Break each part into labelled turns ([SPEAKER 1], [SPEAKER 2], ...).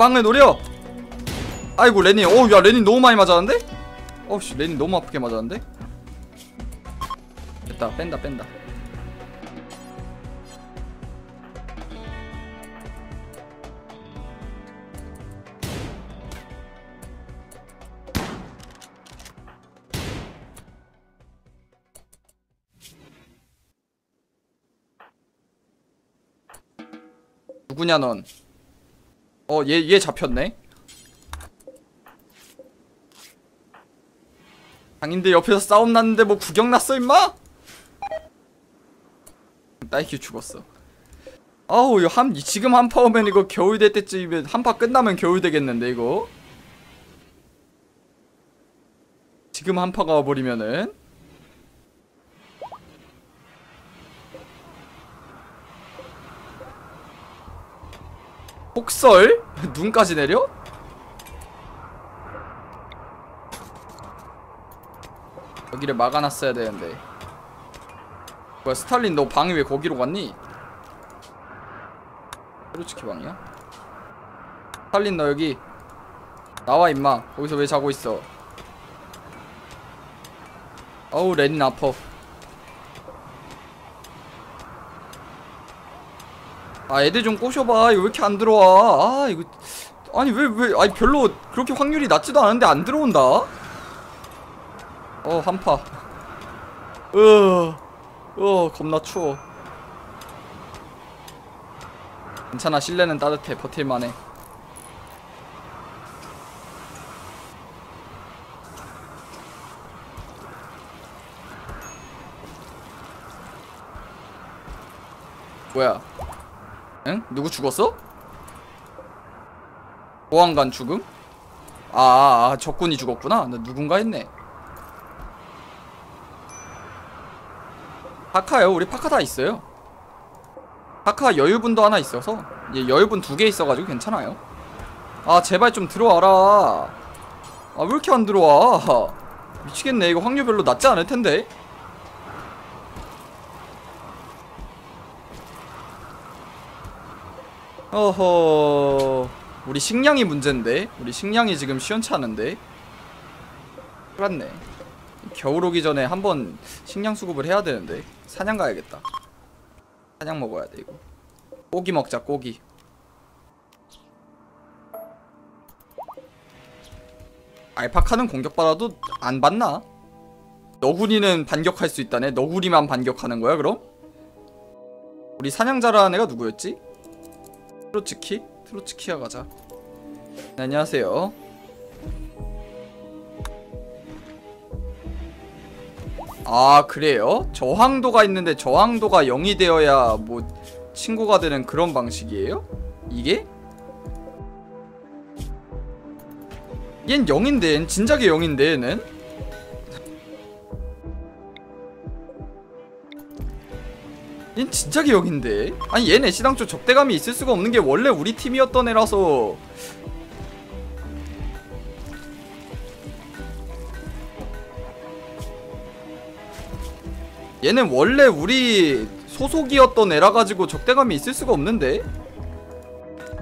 [SPEAKER 1] 빵을 노려 아이고 레니 어야 레니 너무 많이 맞았는데? 어씨 레니 너무 아프게 맞았는데? 됐다 뺀다 뺀다 누구냐 넌? 어, 얘, 얘 잡혔네. 장인들 옆에서 싸움 났는데 뭐 구경 났어, 임마? 딸기 죽었어. 아우, 이거 한, 지금 한파 오면 이거 겨울 될 때쯤이면 한파 끝나면 겨울 되겠는데, 이거? 지금 한파가 와버리면은 폭설? 눈까지 내려? 여기를 막아놨어야 되는데 뭐야 스탈린 너 방이 왜 거기로 갔니? 페루치키 방이야? 스탈린 너 여기 나와 임마 거기서 왜 자고 있어 어우 레닌 아퍼 아 애들 좀 꼬셔봐. 왜 이렇게 안 들어와? 아 이거 아니 왜 왜 아니 별로 그렇게 확률이 낮지도 않은데 안 들어온다? 어 한파. 으어 겁나 추워. 괜찮아 실내는 따뜻해. 버틸만해. 뭐야 응? 누구 죽었어? 보안관 죽음? 아, 아, 아 적군이 죽었구나. 나 누군가 했네. 파카요? 우리 파카 다 있어요. 파카 여유분도 하나 있어서. 얘 여유분 두 개 있어가지고 괜찮아요. 아 제발 좀 들어와라. 아왜 이렇게 안 들어와? 미치겠네. 이거 확률 별로 낮지 않을 텐데 어허. 우리 식량이 문제인데? 우리 식량이 지금 시원찮은데? 그렇네. 겨울 오기 전에 한번 식량 수급을 해야 되는데 사냥 가야겠다. 사냥 먹어야 돼 이거. 고기 먹자 고기. 알파카는 공격받아도 안 받나? 너구리는 반격할 수 있다네. 너구리만 반격하는 거야 그럼? 우리 사냥자라는 애가 누구였지? 트로츠키? 트로츠키야 가자 네, 안녕하세요 아 그래요? 저항도가 있는데 저항도가 0이 되어야 뭐 친구가 되는 그런 방식이에요? 이게? 얜 0인데 얜 진작에 0인데 얘는? 얜 진작에 0인데? 아니 얘네 시당초 적대감이 있을 수가 없는 게 원래 우리 팀이었던 애라서. 얘는 원래 우리 소속이었던 애라 가지고 적대감이 있을 수가 없는데?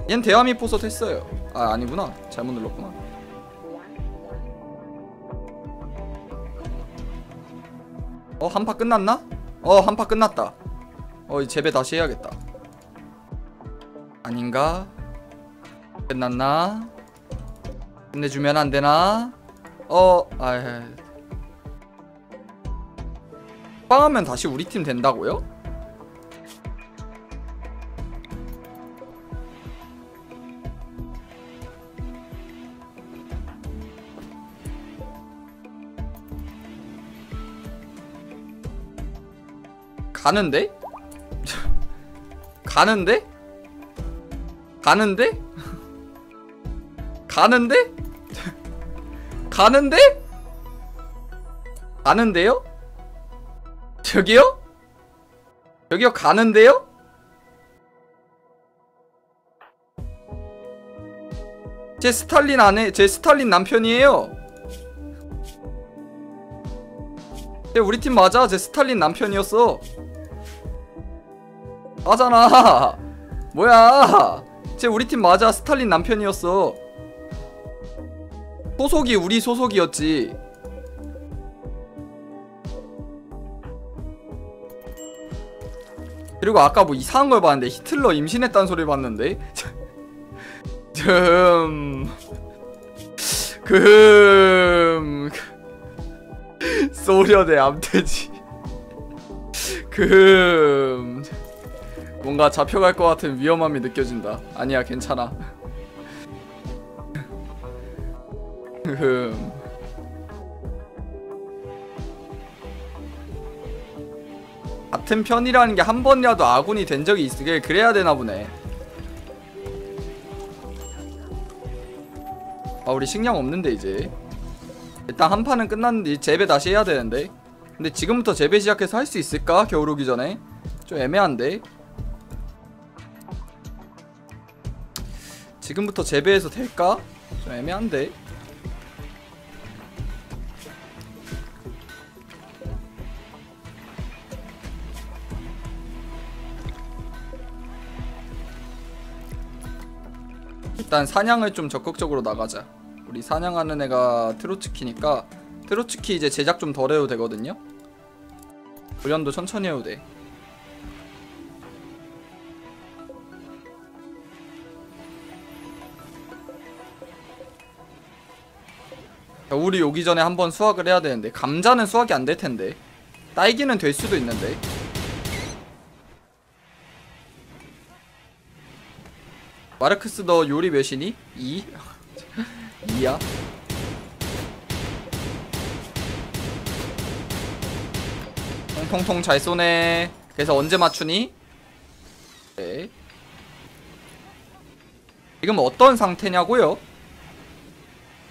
[SPEAKER 1] 얜 대함이 포서 했어요. 아 아니구나. 잘못 눌렀구나. 어 한파 끝났나? 어 한파 끝났다 어 재배 다시 해야겠다 아닌가? 끝났나? 끝내주면 안되나? 어 아이 빵하면 다시 우리 팀 된다고요? 가는데? 가는데? 가는데? 가는데? 가는데? 가는데요? 저기요? 저기요 가는데요? 제 스탈린 아내 제 스탈린 남편이에요 쟤 우리 팀 맞아 제 스탈린 남편이었어 맞잖아. 뭐야? 쟤 우리 팀 맞아. 스탈린 남편이었어. 소속이 우리 소속이었지. 그리고 아까 뭐 이상한 걸 봤는데 히틀러 임신했다는 소리 봤는데? 좀... 금... 소련의 암돼지. 금... 뭔가 잡혀갈 것 같은 위험함이 느껴진다. 아니야 괜찮아. 금... 같은 편이라는 게 한 번이라도 아군이 된 적이 있으게 그래야 되나 보네. 아 우리 식량 없는데 이제. 일단 한 판은 끝났는데 재배 다시 해야 되는데. 근데 지금부터 재배 시작해서 할 수 있을까? 겨울 오기 전에? 좀 애매한데 지금부터 재배해서 될까? 좀 애매한데. 일단 사냥을 좀 적극적으로 나가자. 우리 사냥하는 애가 트로츠키니까 트로츠키 이제 제작 좀 덜 해도 되거든요. 훈련도 천천히 해도 돼 겨울이 오기 전에 한번 수확을 해야 되는데 감자는 수확이 안 될 텐데 딸기는 될 수도 있는데 마르크스 너 요리 몇이니? 2? 2야? 통통통 잘 쏘네 그래서 언제 맞추니? 네 지금 어떤 상태냐고요?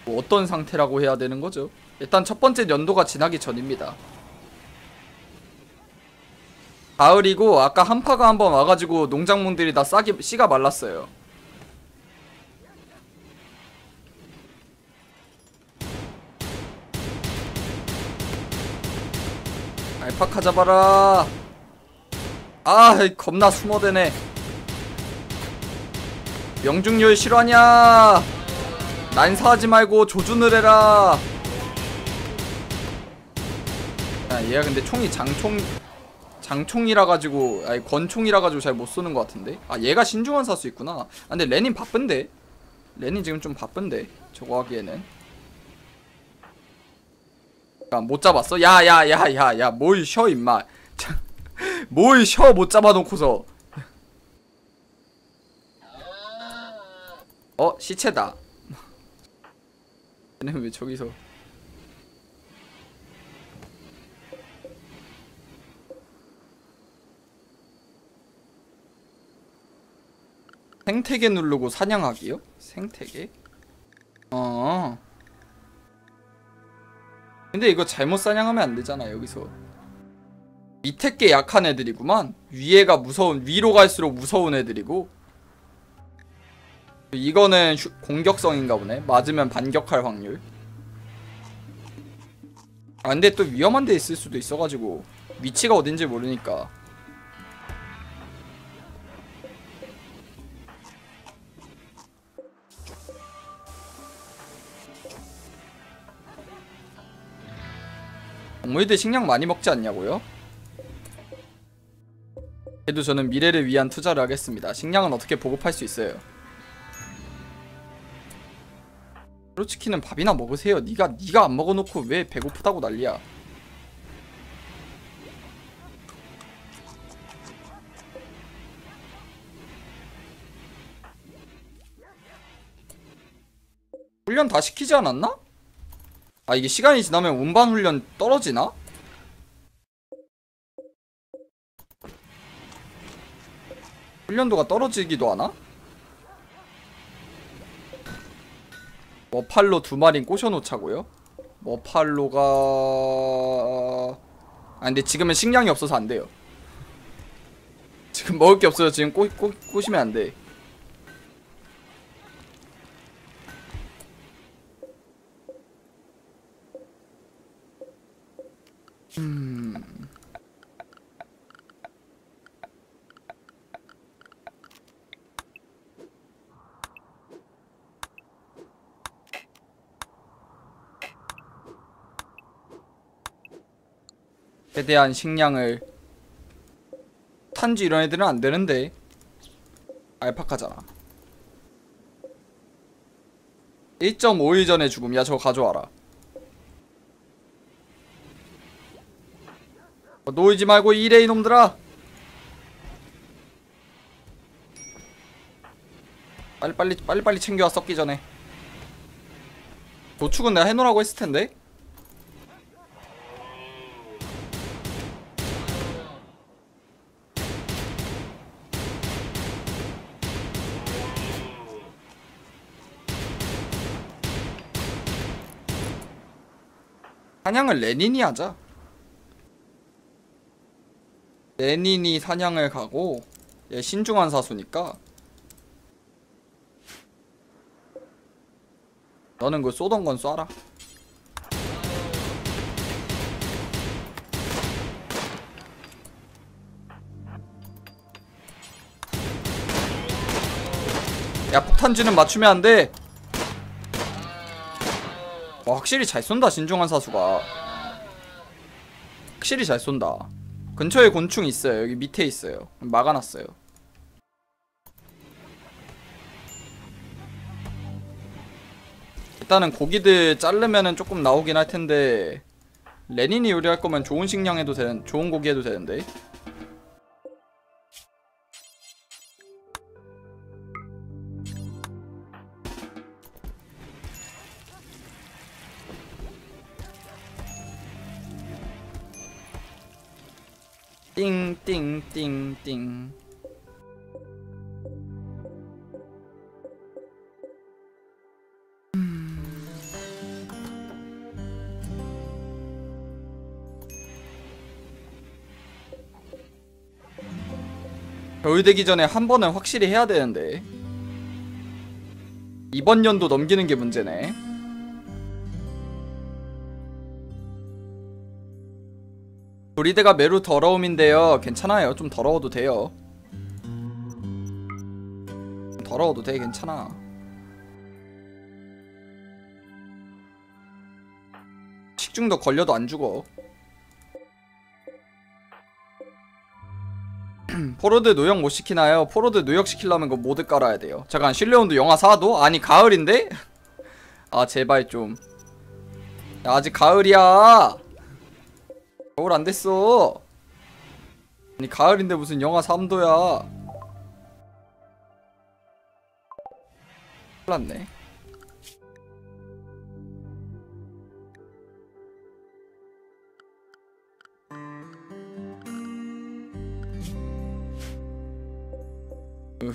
[SPEAKER 1] 뭐 어떤 상태라고 해야 되는 거죠? 일단 첫 번째 연도가 지나기 전입니다. 가을이고 아까 한파가 한번 와가지고 농작물들이 다 싹이 씨가 말랐어요. 알파카 잡아라. 아 겁나 숨어대네. 명중률 실화냐 난사하지 말고 조준을 해라. 야 얘가 근데 총이 장총 장총이라 가지고 아니 권총이라 가지고 잘 못 쏘는 것 같은데? 아 얘가 신중한 사수 있구나. 아 근데 레닌 바쁜데? 레닌 지금 좀 바쁜데? 저거 하기에는? 아, 못 잡았어? 야 야 야 야 야 뭘 쉬어 임마. 뭘 쉬어 못 잡아놓고서. 어 시체다 얘는 왜 저기서. 생태계 누르고 사냥하기요? 생태계? 어. 근데 이거 잘못 사냥하면 안 되잖아 여기서. 밑에 게 약한 애들이구만. 위에가 무서운 위로 갈수록 무서운 애들이고 이거는 슈, 공격성인가 보네. 맞으면 반격할 확률. 아 근데 또 위험한 데 있을 수도 있어가지고 위치가 어딘지 모르니까. 동물들 식량 많이 먹지 않냐고요? 그래도 저는 미래를 위한 투자를 하겠습니다. 식량은 어떻게 보급할 수 있어요 프로치킨은 밥이나 먹으세요 니가 니가 안 먹어놓고 왜 배고프다고 난리야 훈련 다 시키지 않았나? 아 이게 시간이 지나면 운반 훈련 떨어지나? 훈련도가 떨어지기도 하나? 머팔로 두 마리 꼬셔놓자고요? 머팔로가... 아 근데 지금은 식량이 없어서 안 돼요 지금 먹을 게 없어서 지금 꼬, 꼬, 꼬시면 안 돼. 최대한 식량을 탄주 이런 애들은 안 되는데 알파카잖아. 1.5일 전에 죽음. 야 저거 가져와라. 어, 놓이지 말고 일해 이놈들아. 빨리빨리 빨리빨리 챙겨와 썩기 전에. 도축은 내가 해놓으라고 했을 텐데 사냥을 레닌이 하자. 레닌이 사냥을 가고 얘 신중한 사수니까. 너는 그 쏘던 건 쏴라. 야 폭탄주는 맞추면 안돼 와 확실히 잘 쏜다 신중한 사수가. 확실히 잘 쏜다. 근처에 곤충 있어요. 여기 밑에 있어요. 막아놨어요. 일단은 고기들 자르면은 조금 나오긴 할 텐데 레닌이 요리할 거면 좋은 식량 해도 되는 좋은 고기 해도 되는데 띵띵띵띵. 겨울 되기 전에 한 번은 확실히 해야 되는데. 이번 연도 넘기는 게 문제네 도리대가 매우 더러움인데요 괜찮아요 좀 더러워도 돼요 더러워도 돼 괜찮아 식중독 걸려도 안 죽어 포로드 노역 못 시키나요? 포로드 노역 시키려면 그 모드 깔아야 돼요. 잠깐 실내온도 영하 4도? 아니 가을인데? 아 제발 좀. 야, 아직 가을이야. 겨울 안 됐어. 아니 가을인데 무슨 영하 3도야. 큰일났네.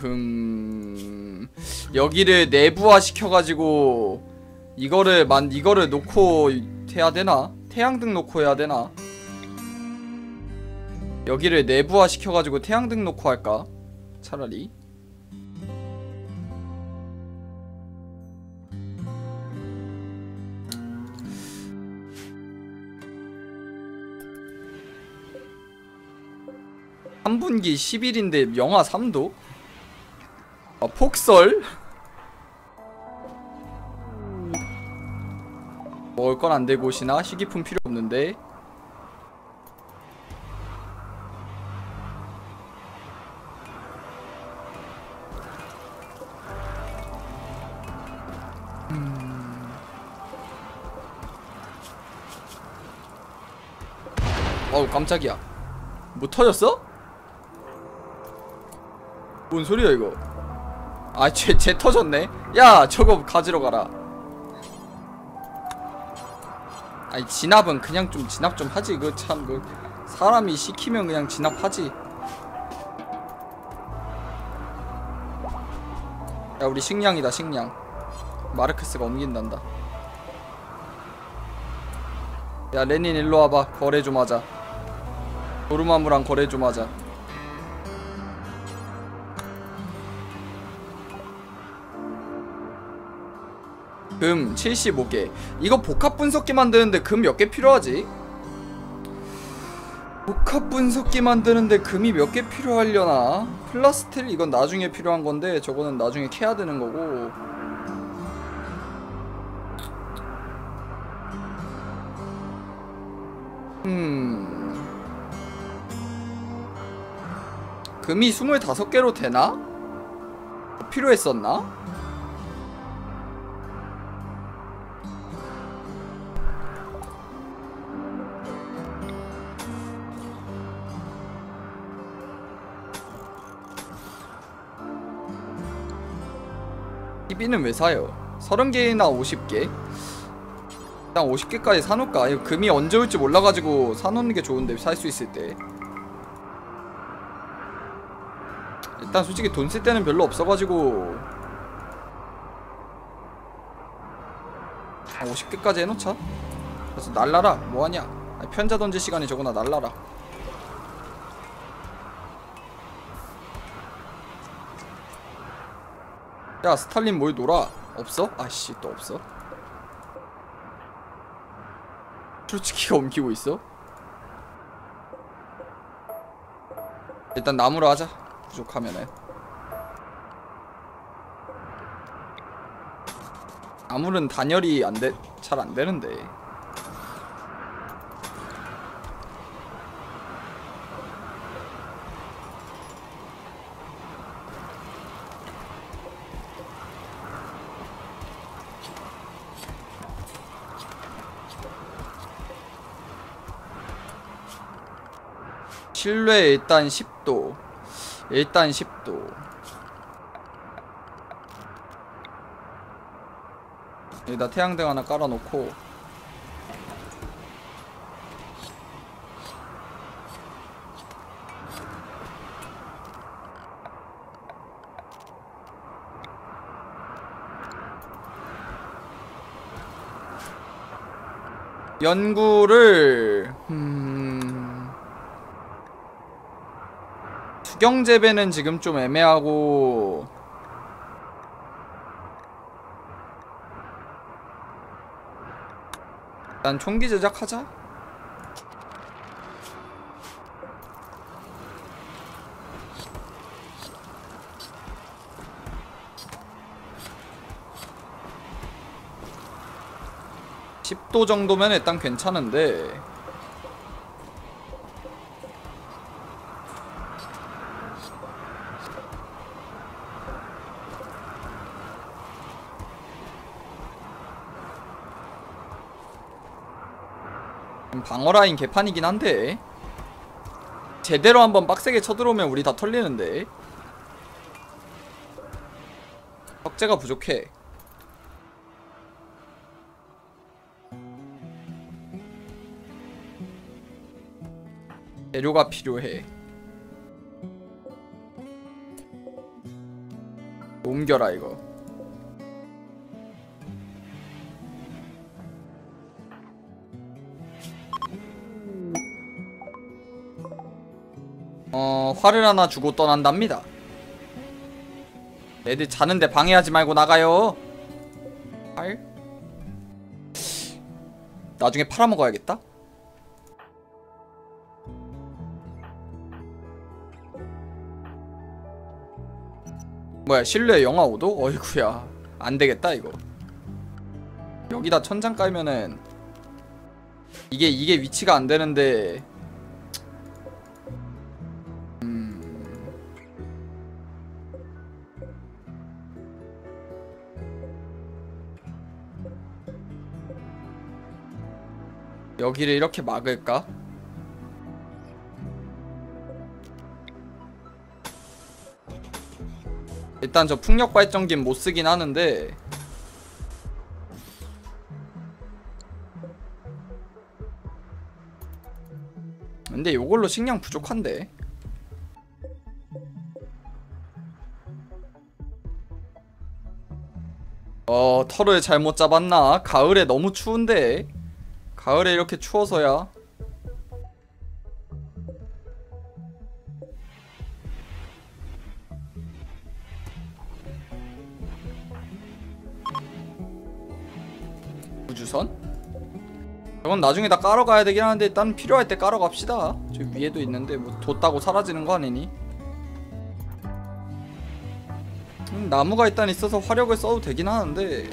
[SPEAKER 1] 음 여기를 내부화 시켜가지고 이거를 만 이거를 놓고 해야 되나? 태양등 놓고 해야 되나? 여기를 내부화 시켜가지고 태양등 놓고 할까? 차라리 한분기 10일인데 영하 3도? 아, 폭설? 먹을 건 안 되고 오시나? 희귀품 필요 없는데 어우 깜짝이야 뭐 터졌어? 뭔 소리야 이거 아, 쟤, 쟤 터졌네. 야, 저거 가지러 가라. 아니, 진압은 그냥 좀 진압 좀 하지. 그 참, 그, 사람이 시키면 그냥 진압하지. 야, 우리 식량이다, 식량. 마르크스가 옮긴단다. 야, 레닌 일로 와봐. 거래 좀 하자. 도르마무랑 거래 좀 하자. 금 75개 이거 복합 분석기 만드는데 금 몇 개 필요하지? 복합 분석기 만드는데 금이 몇 개 필요하려나? 플라스틸 이건 나중에 필요한 건데 저거는 나중에 캐야 되는 거고 금이 25개로 되나? 뭐 필요했었나? TV는 왜 사요? 30개나 50개? 일단 50개까지 사놓을까? 금이 언제 올지 몰라가지고 사놓는 게 좋은데 살 수 있을 때 일단 솔직히 돈 쓸 때는 별로 없어가지고. 한 50개까지 해놓자. 그래서 날라라. 뭐하냐? 편자 던질 시간이 저거나 날라라. 야 스탈린 뭘 놀아? 없어? 아씨 또 없어? 솔직히가 옮기고 있어? 일단 나무로 하자 부족하면은. 나물은 단열이 안돼 잘 안 되는데. 실내 일단 10도 일단 10도. 여기다 태양등 하나 깔아놓고. 연구를 음... 수경 재배는 지금 좀 애매하고. 일단 총기 제작하자. (10도) 정도면 일단 괜찮은데 방어 라인 개판이긴 한데 제대로 한번 빡세게 쳐들어오면 우리 다 털리는데. 석재가 부족해. 재료가 필요해. 옮겨라 이거 어 화를 하나 주고 떠난답니다. 애들 자는데 방해하지 말고 나가요. 활? 나중에 팔아먹어야겠다? 뭐야 실내 영하 5도? 어이구야. 안되겠다 이거. 여기다 천장 깔면은 이게 이게 위치가 안되는데 여기를 이렇게 막을까? 일단 저 풍력 발전기는 못 쓰긴 하는데 근데 요걸로 식량 부족한데 어 털을 잘못 잡았나? 가을에 너무 추운데 가을에 이렇게 추워서야 우주선? 저건 나중에 다 깔아 가야 되긴 하는데 일단 필요할 때 깔아 갑시다 저 위에도 있는데 뭐 뒀다고 사라지는 거 아니니? 음, 나무가 일단 있어서 화력을 써도 되긴 하는데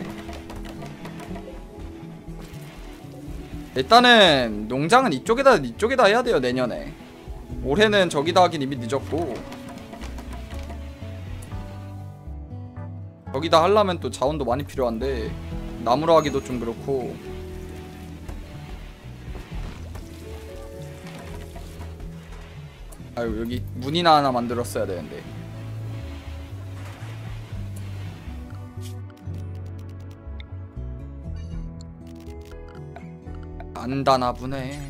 [SPEAKER 1] 일단은 농장은 이쪽에다 이쪽에다 해야 돼요 내년에. 올해는 저기다 하긴 이미 늦었고. 저기다 하려면 또 자원도 많이 필요한데 나무로 하기도 좀 그렇고. 아유 여기 문이나 하나 만들었어야 되는데. 안 다나 보네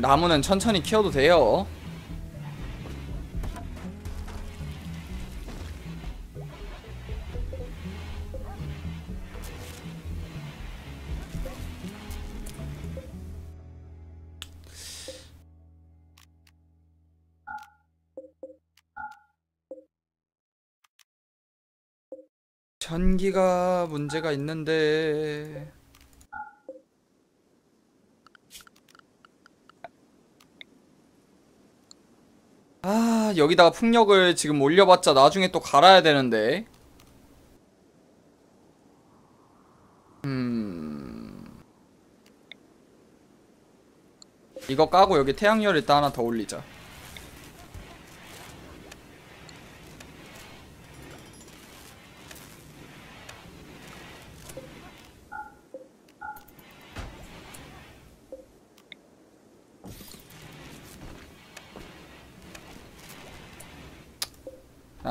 [SPEAKER 1] 나무는 천천히 키워도 돼요. 전기가 문제가 있는데 아 여기다가 풍력을 지금 올려봤자 나중에 또 갈아야 되는데. 음. 이거 까고 여기 태양열 일단 하나 더 올리자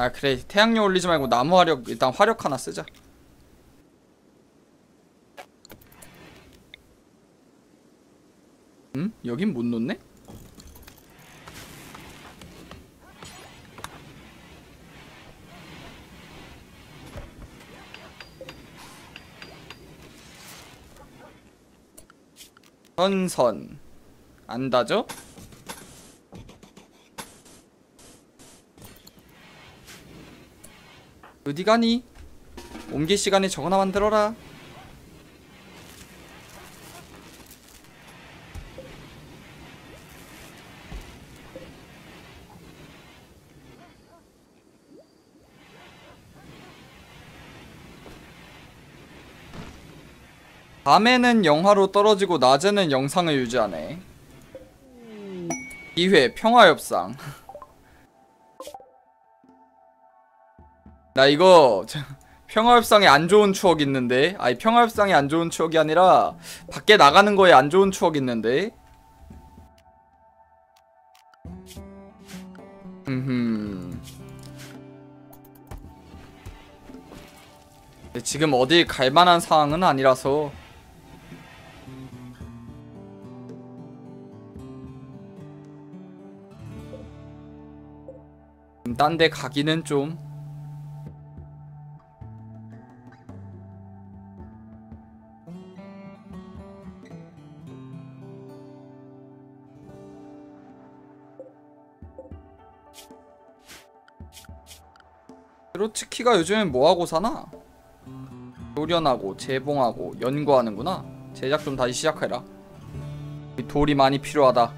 [SPEAKER 1] 아 그래 태양열 올리지 말고 나무 화력 일단 화력 하나 쓰자 음? 여긴 못 놓네? 선선 안 다져? 어디 가니? 옮길 시간에 저거나 만들어라. 밤에는 영하로 떨어지고 낮에는 영상을 유지하네. 2회 평화협상. 나 이거 저- 평화협상에 안 좋은 추억 있는데? 아니 평화협상에 안 좋은 추억이 아니라 밖에 나가는 거에 안 좋은 추억 있는데? 음 지금 어딜 갈 만한 상황은 아니라서. 딴 데 가기는 좀 트로츠키가 요즘엔 뭐하고 사나? 조련하고 재봉하고 연구하는구나. 제작 좀 다시 시작해라. 이 돌이 많이 필요하다.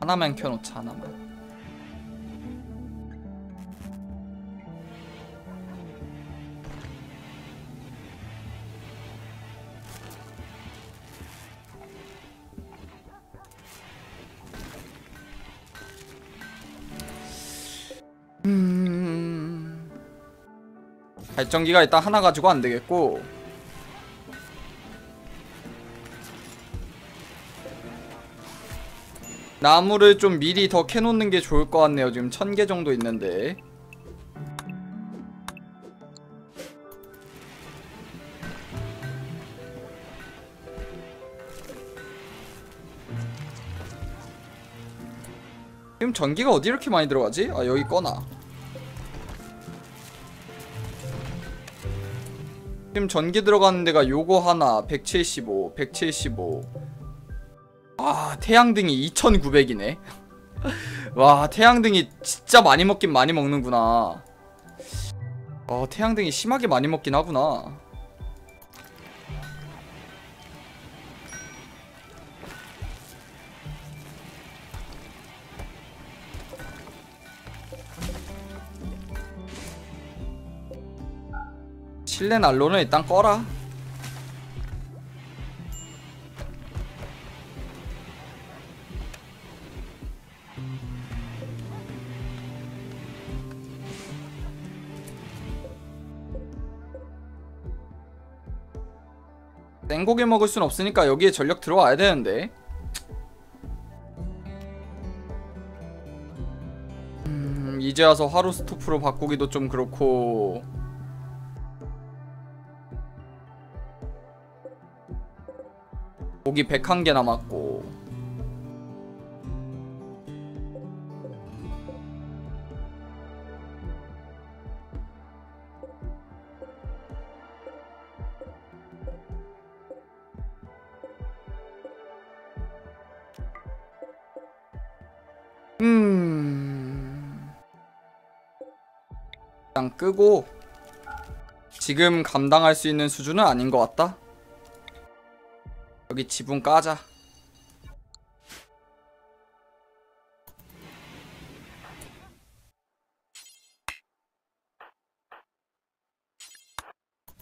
[SPEAKER 1] 하나만 켜놓자 하나만 발전기가 일단 하나 가지고 안 되겠고. 나무를 좀 미리 더 캐놓는 게 좋을 것 같네요. 지금 천 개 정도 있는데. 지금 전기가 어디 이렇게 많이 들어가지? 아 여기 꺼놔 지금 전기 들어가는 데가 요거 하나 175 175 아 태양등이 2900이네. 와 태양등이 진짜 많이 먹긴 많이 먹는구나. 어 태양등이 심하게 많이 먹긴 하구나 실내 난로는 일단 꺼라. 생고기 먹을 순 없으니까 여기에 전력 들어와야 되는데. 음, 이제 와서 화로 스토프로 바꾸기도 좀 그렇고 고기 101개 남았고 음. 일단 끄고 지금 감당할 수 있는 수준은 아닌 것 같다. 여기 지붕 까자.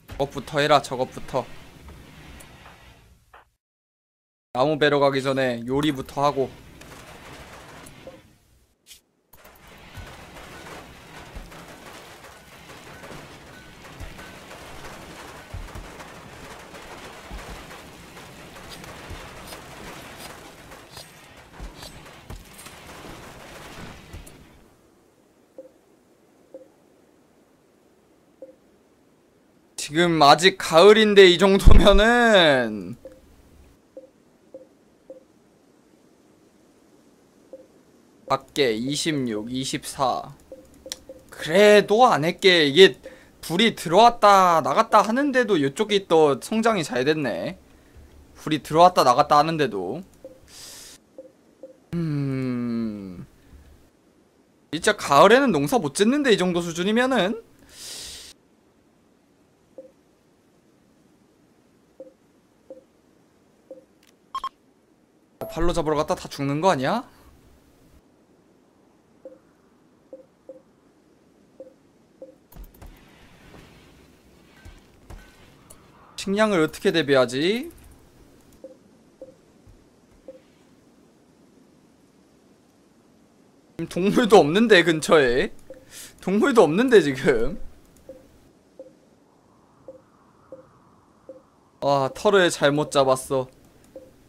[SPEAKER 1] 저것부터 해라 저것부터 나무 베러 가기 전에 요리부터 하고 지금 아직 가을인데 이 정도면은. 밖에 26, 24 그래도 안 할게. 이게 불이 들어왔다 나갔다 하는데도 이쪽이 또 성장이 잘 됐네. 불이 들어왔다 나갔다 하는데도. 음. 진짜 가을에는 농사 못 짓는데 이 정도 수준이면은 팔로 잡으러 갔다 다 죽는 거 아니야? 식량을 어떻게 대비하지? 동물도 없는데 근처에 동물도 없는데 지금 아 털을 잘못 잡았어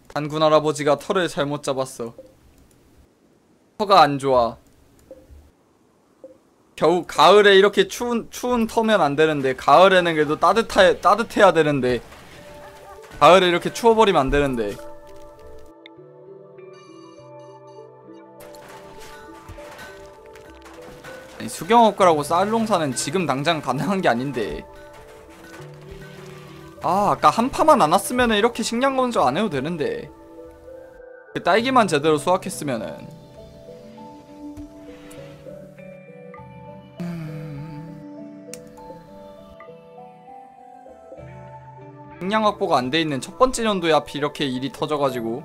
[SPEAKER 1] 단군 할아버지가 털을 잘못 잡았어. 터가 안 좋아. 겨우 가을에 이렇게 추운 추운 터면 안 되는데 가을에는 그래도 따뜻해 따뜻해야 되는데 가을에 이렇게 추워버리면 안 되는데. 아니, 수경업가라고 쌀농사는 지금 당장 가능한 게 아닌데. 아 아까 한 파만 안 왔으면 이렇게 식량 건조 안 해도 되는데 그 딸기만 제대로 수확했으면은 음. 식량 확보가 안 돼 있는 첫 번째 연도에 하필 이렇게 일이 터져가지고